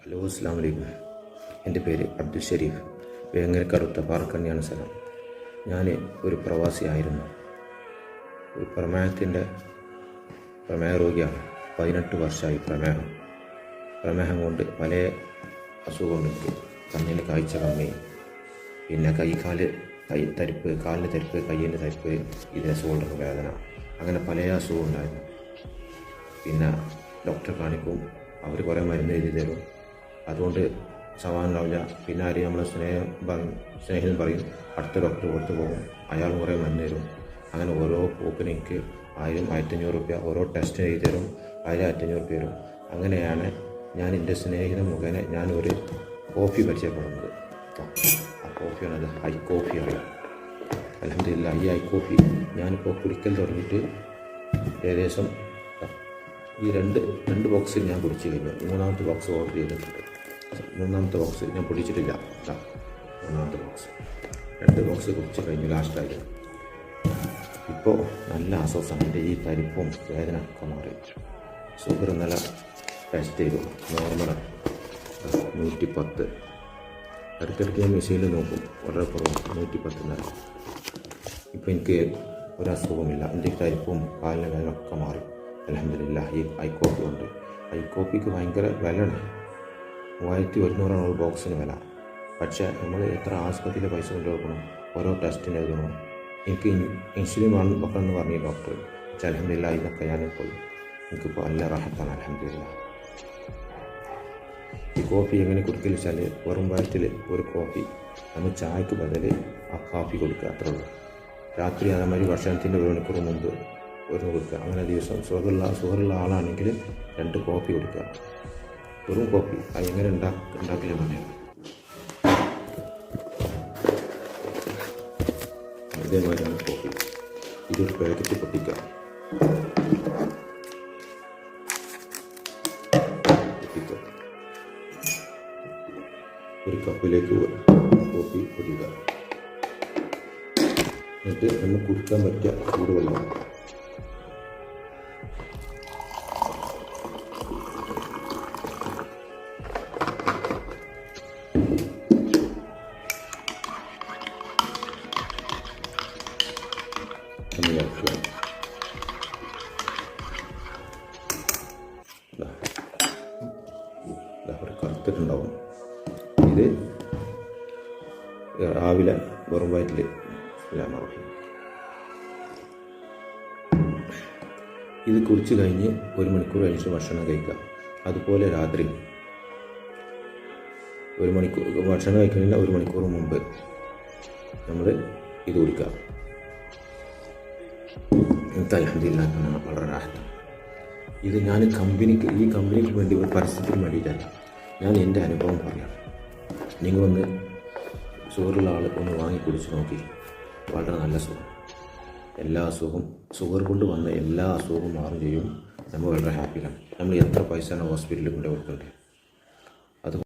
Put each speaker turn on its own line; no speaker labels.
അസ്സാം വലൈക്കും എന്റെ പേര് അബ്ദുൽ ഷരീഫ്. വേങ്ങര കറുത്ത സ്ഥലം. ഞാൻ ഒരു പ്രവാസിയായിരുന്നു ഒരു പ്രമേഹത്തിന്റെ പ്രമേഹ രോഗിയാണ്. പതിനെട്ട് വർഷമായി പ്രമേഹം. പ്രമേഹം കൊണ്ട് പല അസുഖമുണ്ട് കണ്ണിന് കാഴ്ച കമ്മി. പിന്നെ കൈ കാൽ കൈ തരിപ്പ് കാലിന് തരിപ്പ് കയ്യിന്റെ തരിപ്പ് ഇതിന് ഷോൾഡർ വേദന. അങ്ങനെ പല അസുഖം ഉണ്ടായിരുന്നു. പിന്നെ ഡോക്ടറെ കാണിക്കും. അവർ കുറേ മരുന്ന് എഴുതി തരും. അതുകൊണ്ട് സമാധാനമാവില്ല പിന്നെ ആരെയും നമ്മളെ സ്നേഹം പറയും സ്നേഹിതം പറയും അടുത്ത ഡോക്ടർ കൊടുത്തു പോകും. അയാൾ കുറേ മരുന്ന് തരും. അങ്ങനെ ഓരോ പോക്കിന് എനിക്ക് ആയിരം ആയിരത്തഞ്ഞൂറ് റുപ്യ ഓരോ ടെസ്റ്റ് എഴുതി തരും. ആയിരം ആയിരത്തഞ്ഞൂറ് റുപ്യ തരും. അങ്ങനെയാണ് ഞാൻ എന്റെ സ്നേഹിതം മുഖേന ഞാനൊരു കോഫി പരിചയപ്പെടുന്നത്. ആ അത്. ഹൈ കോഫിയാണ് അലഹമില്ല ഈ ഹൈ കോഫി ഞാനിപ്പോൾ കുടിക്കൽ തുടങ്ങിയിട്ട് ഏകദേശം ഈ രണ്ട് രണ്ട് ബോക്സ് ഞാൻ കുടിച്ചു കഴിഞ്ഞു. മൂന്നാമത്തെ ബോക്സ് ഓർഡർ ചെയ്തിട്ടുണ്ട്. മൂന്നാമത്തെ ബോക്സ് ഞാൻ പൊടിച്ചിട്ടില്ല. മൂന്നാമത്തെ ബോക്സ് രണ്ട് ബോക്സ് കുറച്ച് കഴിഞ്ഞു ലാസ്റ്റായി ഇപ്പോൾ നല്ല ആശ്വാസമാണ് എന്റെ ഈ തരിപ്പും വേദന ഒക്കെ മാറി ഷുഗർ ഇന്നലെ ടെസ്റ്റ് ചെയ്തു. നോർമലാണ് നൂറ്റി പത്ത് ഇടയ്ക്കിടയ്ക്ക് ഞാൻ മെഷീനിൽ നോക്കും. വളരെ കുറവ്. നൂറ്റി പത്ത് നേരം ഇപ്പോൾ എനിക്ക് ഒരസുഖമില്ല എന്റെ തരിപ്പും കാലിന് ഒക്കെ മാറി. അലഹമില്ല ഈ ഐക്കോപ്പി ഉണ്ട്. കോപ്പിക്ക് ഭയങ്കര വിലയാണ്. മൂവായിരത്തി ഒരുന്നൂറാണ് ഒരു ബോക്സിന് വില. പക്ഷേ നമ്മൾ എത്ര ആശുപത്രിയിൽ പൈസ കൊണ്ട് കൊടുക്കണം ഓരോ ടെസ്റ്റിന് എഴുതണം. എനിക്ക് ഇൻസുലിൻ വേണം വെക്കണം എന്ന് പറഞ്ഞു ഡോക്ടർ പക്ഷേ അലഹമില്ല ഇതൊക്കെ പോയി എനിക്കിപ്പോൾ നല്ല റാഹത്താണ് അലഹമില്ല ഈ കോഫി എങ്ങനെ കുടിക്കുക വെച്ചാൽ വെറും വയറ്റിൽ ഒരു കോഫി നമ്മൾ ചായക്ക് ബദൽ ആ കോഫി കൊടുക്കുക അത്രേ ഉള്ളൂ. രാത്രി അതേമാതിരി ഭക്ഷണത്തിന്റെ ഒരു മണിക്കൂർ മുമ്പ് ഒരു കൊടുക്കുക അങ്ങനെ ദിവസം. സുഖമുള്ള സുഖമുള്ള ആളാണെങ്കിൽ രണ്ട് കോഫി കൊടുക്കുക. വെറും കോപ്പി അത് എങ്ങനെ ഉണ്ടാക്കി ഉണ്ടാക്കില്ല പറഞ്ഞത് ഇതേമാതിരിയാണ് കോപ്പി ഇതൊരു പാക്കറ്റ് പൊട്ടിക്കാം. ഒരു കപ്പിലേക്ക് കോപ്പി പൊട്ടിക്കാം എന്നിട്ട് നമ്മൾ കുടിക്കാൻ പറ്റിയ ചൂടുവെള്ളം ഒന്ന്. ദാ ഇവിടെ കറുത്തിട്ടുണ്ടാവും ഇത് രാവിലെ വെറും വയറ്റിൽ ഇത് കുടിച്ച് കഴിഞ്ഞ് ഒരു മണിക്കൂർ കഴിഞ്ഞിട്ട് ഭക്ഷണം കഴിക്കുക അതുപോലെ രാത്രി ഒരു മണിക്കൂർ ഭക്ഷണം കഴിക്കുന്നില്ല ഒരു മണിക്കൂർ മുമ്പ് നമ്മൾ ഇത് കുടിക്കുക എനിക്ക് അലഹമില്ല വളരെ റാഹത്താണ് ഇത് ഞാൻ കമ്പനിക്ക് ഈ കമ്പനിക്ക് വേണ്ടി ഒരു പരസ്യത്തിന് വേണ്ടിയിട്ടല്ല. ഞാൻ എന്റെ അനുഭവം പറയാം. നിങ്ങളൊന്ന് ഷുഗറുള്ള ആൾ ഒന്ന് വാങ്ങി കുടിച്ച് നോക്കി. വളരെ നല്ല സുഖം. എല്ലാ അസുഖവും ഷുഗർ കൊണ്ട് വന്ന എല്ലാ അസുഖവും മാറും ചെയ്യും. നമ്മൾ വളരെ ഹാപ്പിയാണ് നമ്മൾ എത്ര പൈസയാണ് ഹോസ്പിറ്റലിൽ കൊണ്ട് കൊടുക്കേണ്ടത്?